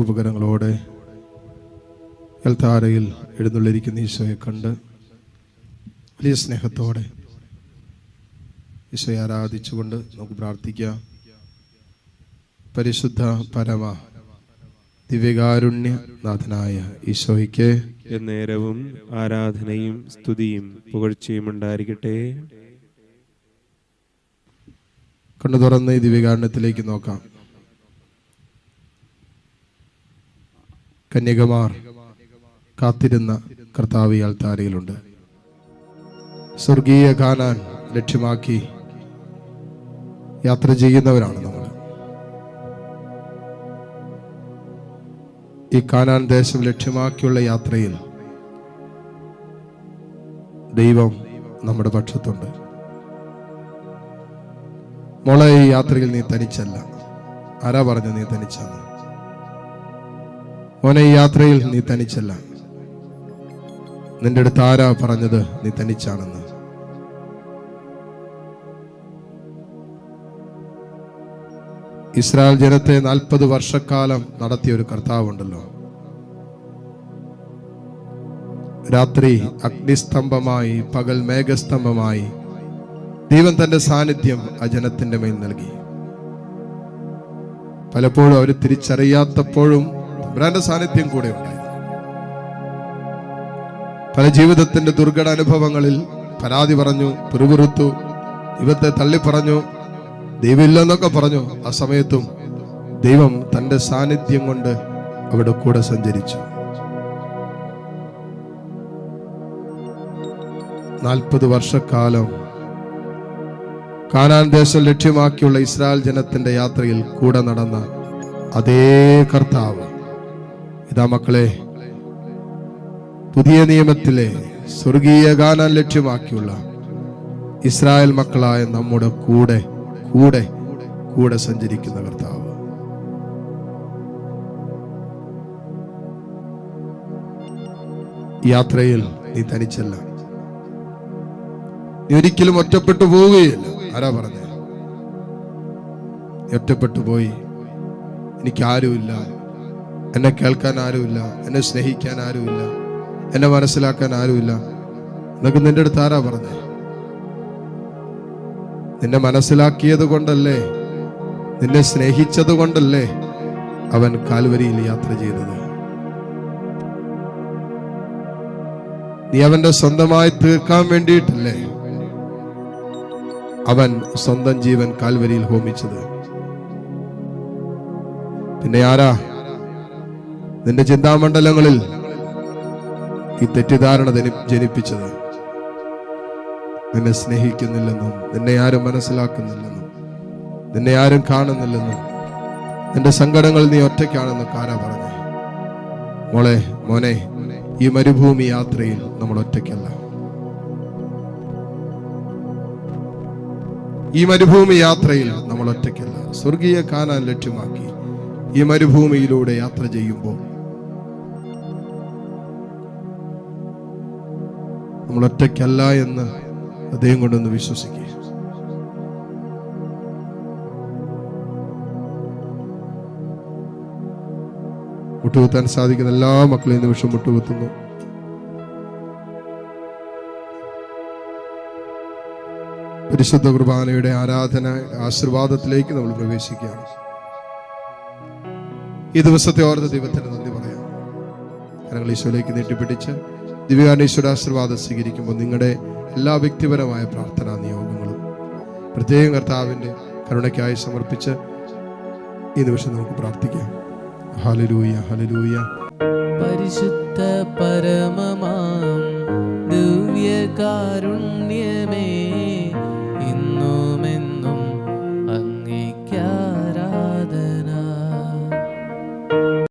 ഉപകരണങ്ങളോടെ എൽത്താരയിൽ എഴുന്നള്ളിരിക്കുന്ന ഈശോയെ കണ്ട് വലിയ സ്നേഹത്തോടെ ഈശോയെ ആരാധിച്ചുകൊണ്ട് നമുക്ക് പ്രാർത്ഥിക്കാം. പരിശുദ്ധ പരമ ദിവ്യകാരുണ്യ നാഥനായ ഈശോയ്ക്ക് നേരവും ആരാധനയും സ്തുതിയും പുകഴ്ചയും ഉണ്ടായിരിക്കട്ടെ. കണ്ണു തുറന്ന് ഈ ദിവ്യകാരുണ്യത്തിലേക്ക് നോക്കാം. കന്യകമാർ കാത്തിരുന്ന കർത്താവ് താരയിലുണ്ട്. സ്വർഗീയ കാനാൻ ലക്ഷ്യമാക്കി യാത്ര ചെയ്യുന്നവരാണ് നമ്മൾ. ഈ കാനാൻ ദേശം ലക്ഷ്യമാക്കിയുള്ള യാത്രയിൽ ദൈവം നമ്മുടെ പക്ഷത്തുണ്ട്. മോളെ ഈ യാത്രയിൽ നീ തനിച്ചല്ല. ആരാ പറഞ്ഞു നീ തനിച്ചെന്ന് മോനെ ഈ യാത്രയിൽ നീ തനിച്ചല്ല. നിന്റെ അടുത്ത് ആരാ പറഞ്ഞത് നീ തനിച്ചാണെന്ന്? ഇസ്രായേൽ ജനത്തെ നാൽപ്പത് വർഷക്കാലം നടത്തിയ ഒരു കർത്താവുണ്ടല്ലോ. രാത്രി അഗ്നിസ്തംഭമായി പകൽ മേഘസ്തംഭമായി ദൈവം തന്റെ സാന്നിധ്യം ആ ജനത്തിന്റെ മേൽ നൽകി. പലപ്പോഴും അവർ തിരിച്ചറിയാത്തപ്പോഴും തമ്പുരാന്റെ സാന്നിധ്യം കൂടെ ഉണ്ടായിരുന്നു പല ജീവിതത്തിന്റെ ദുർഘട അനുഭവങ്ങളിൽ പരാതി പറഞ്ഞു പിറുപിറുത്തു ദൈവത്തെ തള്ളിപ്പറഞ്ഞു ദൈവമില്ലെന്നൊക്കെ പറഞ്ഞു. ആ സമയത്തും ദൈവം തന്റെ സാന്നിധ്യം കൊണ്ട് അവിടെ കൂടെ സഞ്ചരിച്ചു. നാൽപ്പത് വർഷക്കാലം കാനാൻ ദേശം ലക്ഷ്യമാക്കിയുള്ള ഇസ്രായേൽ ജനത്തിന്റെ യാത്രയിൽ കൂടെ നടന്ന അതേ കർത്താവ് ഇതാ മക്കളെ പുതിയ നിയമത്തിലെ സ്വർഗീയ ഗാനം ലക്ഷ്യമാക്കിയുള്ള ഇസ്രായേൽ മക്കളായ നമ്മുടെ കൂടെ കൂടെ കൂടെ സഞ്ചരിക്കുന്ന കർത്താവ്. യാത്രയിൽ നീ തനിച്ചല്ല. നീ ഒരിക്കലും ഒറ്റപ്പെട്ടു പോവുകയില്ല. ആരാ പറഞ്ഞ? ഒറ്റപ്പെട്ടു പോയി. എനിക്ക് ആരുമില്ല എന്നെ കേൾക്കാൻ ആരുമില്ല എന്നെ സ്നേഹിക്കാൻ ആരുമില്ല എന്നെ മനസ്സിലാക്കാൻ ആരുമില്ല. എന്നൊക്കെ നിന്റെ അടുത്ത് ആരാ പറഞ്ഞേ? നിന്നെ മനസ്സിലാക്കിയത് കൊണ്ടല്ലേ നിന്നെ സ്നേഹിച്ചത് കൊണ്ടല്ലേ അവൻ കാൽവരിയിൽ യാത്ര ചെയ്തത്. നീ അവന്റെ സ്വന്തമായി തീർക്കാൻ വേണ്ടിയിട്ടല്ലേ അവൻ സ്വന്തം ജീവൻ കാൽവരിയിൽ ഹോമിച്ചത്. പിന്നെ ആരാ നിന്റെ ചിന്താമണ്ഡലങ്ങളിൽ ഈ തെറ്റിദ്ധാരണ ജനി- ജനിപ്പിച്ചത് നിന്നെ സ്നേഹിക്കുന്നില്ലെന്നും നിന്നെ ആരും മനസ്സിലാക്കുന്നില്ലെന്നും നിന്നെ ആരും കാണുന്നില്ലെന്നും നിന്റെ സങ്കടങ്ങൾ നീ ഒറ്റയ്ക്കാണെന്നും കാരാ പറഞ്ഞു. മോളെ മോനെ ഈ മരുഭൂമി യാത്രയിൽ നമ്മൾ ഒറ്റയ്ക്കല്ല. ഈ മരുഭൂമി യാത്രയിൽ നമ്മൾ ഒറ്റയ്ക്കല്ല. സ്വർഗീയ കാനാൻ ലക്ഷ്യമാക്കി ഈ മരുഭൂമിയിലൂടെ യാത്ര ചെയ്യുമ്പോൾ നമ്മൾ ഒറ്റയ്ക്കല്ല എന്ന് അദ്ദേഹം കൊണ്ടൊന്ന് വിശ്വസിക്കുക മുട്ടുകുത്താൻ സാധിക്കുന്ന എല്ലാ മക്കളെയും നിമിഷം മുട്ടുകുത്തുന്നു. പരിശുദ്ധ കുർബാനയുടെ ആരാധന ആശീർവാദത്തിലേക്ക് നമ്മൾ പ്രവേശിക്കുകയാണ്. ഈ ദിവസത്തെ ഓർത്ത് ദൈവത്തിന് നന്ദി പറയാം. കരങ്ങൾ ഈശോയിലേക്ക് നീട്ടിപ്പിടിച്ച് ദിവ്യാനീശ്വര ആശീർവാദം സ്വീകരിക്കുമ്പോൾ നിങ്ങളുടെ എല്ലാ വ്യക്തിപരമായ പ്രാർത്ഥനാ നിയോഗങ്ങളും പ്രത്യേകം കർത്താവിന്റെ കരുണയ്ക്കായി സമർപ്പിച്ച് ഈ നിമിഷം നമുക്ക് പ്രാർത്ഥിക്കാം. ഹലലൂയ ഹലലൂയ പരിശുദ്ധ പരമമാം ദിവ്യകാരുണ്യ